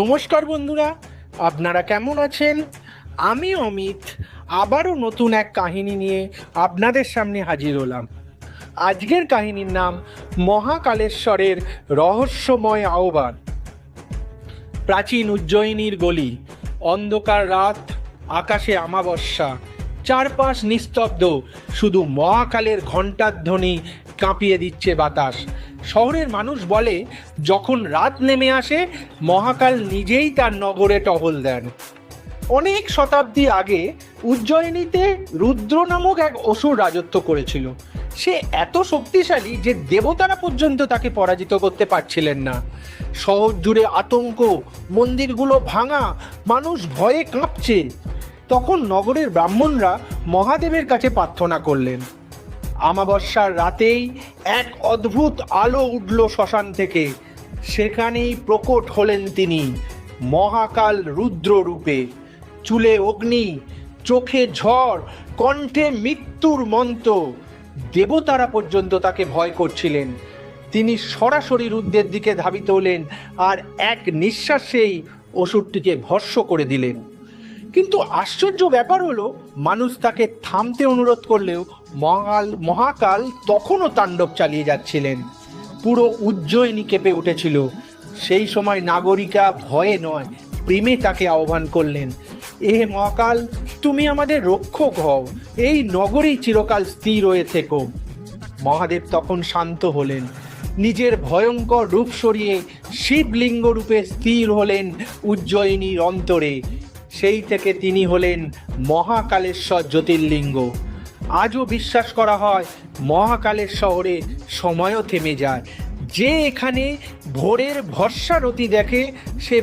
নমস্কার বন্ধুরা, আপনারা কেমন আছেন? আমি অমিত, আবারও নতুন এক কাহিনী নিয়ে আপনাদের সামনে হাজির হলাম। আজকের কাহিনীর নাম মহাকালেশ্বরের রহস্যময় আহ্বান। প্রাচীন উজ্জয়িনীর গলি, অন্ধকার রাত, আকাশে আমাবস্যা, চারপাশ নিস্তব্ধ, শুধু মহাকালের ঘণ্টার ধ্বনি কাঁপিয়ে দিচ্ছে বাতাস। শহরের মানুষ বলে, যখন রাত নেমে আসে, মহাকাল নিজেই তার নগরে টহল দেন। অনেক শতাব্দী আগে, উজ্জয়িনীতে রুদ্র নামক এক অসুর রাজত্ব করেছিল। সে এত শক্তিশালী যে দেবতারা পর্যন্ত তাকে পরাজিত করতে পারছিলেন না। শহর জুড়ে আতঙ্ক, মন্দিরগুলো ভাঙা, মানুষ ভয়ে কাঁপছে। তখন নগরের ব্রাহ্মণরা মহাদেবের কাছে প্রার্থনা করলেন। আমাবস্যার রাতেই এক অদ্ভুত আলো উঠল শ্মশান থেকে। সেখানেই প্রকট হলেন তিনি মহাকাল রুদ্র রূপে। চুলে অগ্নি, চোখে ঝড়, কণ্ঠে মৃত্যুর মন্ত্র। দেবতারা পর্যন্ত তাকে ভয় করছিলেন। তিনি সরাসরি রুদ্রের দিকে ধাবিত হলেন আর এক নিঃশ্বাসেই অসুরটিকে ভস্য করে দিলেন। কিন্তু আশ্চর্য ব্যাপার হলো, মানুষ তাকে থামতে অনুরোধ করলেও মহাকাল মহাকাল তখনও তাণ্ডব চালিয়ে যাচ্ছিলেন। পুরো উজ্জয়িনী কেঁপে উঠেছিল। সেই সময় নাগরিকা ভয়ে নয়, প্রেমে তাকে আহ্বান করলেন, এ মহাকাল, তুমি আমাদের রক্ষক হও, এই নগরেই চিরকাল স্থির হয়ে থেকো। মহাদেব তখন শান্ত হলেন, নিজের ভয়ঙ্কর রূপ সরিয়ে শিবলিঙ্গ রূপে স্থির হলেন উজ্জয়িনীর অন্তরে। সেই থেকে তিনি হলেন মহাকালেশ্বর জ্যোতির্লিঙ্গ। আজও বিশ্বাস করা হয় মহাকালের শহরে সময়ও থেমে যায়। যে এখানে ভোরের ভরসারতি দেখে সে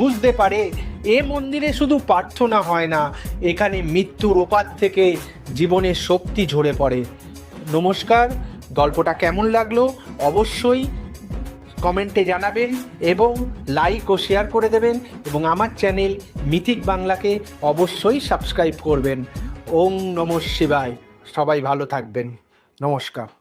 বুঝতে পারে, এ মন্দিরে শুধু প্রার্থনা হয় না, এখানে মৃত্যুর ওপার থেকে জীবনের শক্তি ঝরে পড়ে। নমস্কার, গল্পটা কেমন লাগল? অবশ্যই কমেন্টে জানাবেন এবং লাইক ও শেয়ার করে দেবেন এবং আমার চ্যানেল মিথিক বাংলাকে অবশ্যই সাবস্ক্রাইব করবেন। ওং নম শিবায়। সবাই ভালো থাকবেন। নমস্কার।